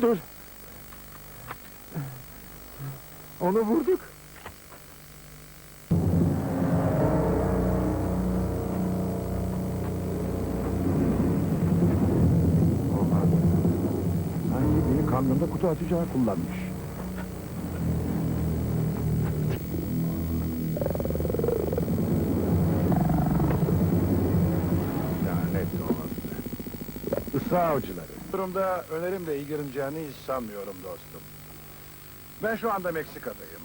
Dur. Onu vurduk. Karnında kutu açacağı kullanmış. Lanet olası. Isra avcıları. Bu durumda önerimle ilgileneceğini hiç sanmıyorum dostum. Ben şu anda Meksika'dayım.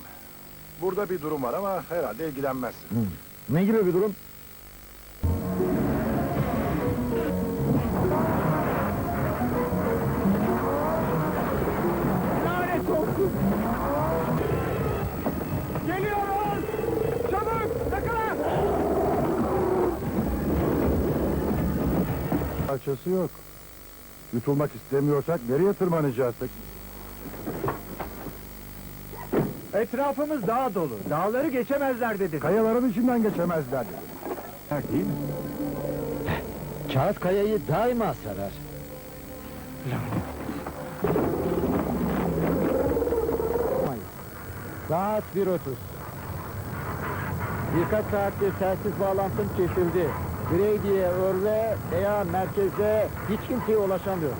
Burada bir durum var ama herhalde ilgilenmezsin. Ne gibi bir durum? Geliyoruz! Çabuk! Yakala! Parçası yok. Yutulmak istemiyorsak nereye tırmanacağız peki? Etrafımız dağ dolu. Dağları geçemezler dedi. Kayaların içinden geçemezler dedim. Ha, değil mi? Kağıt kayayı daima sarar. Saat 1.30. Birkaç saattir telsiz bağlantım kesildi. Grady'ye, Örve veya merkeze hiç kimseye ulaşamıyor.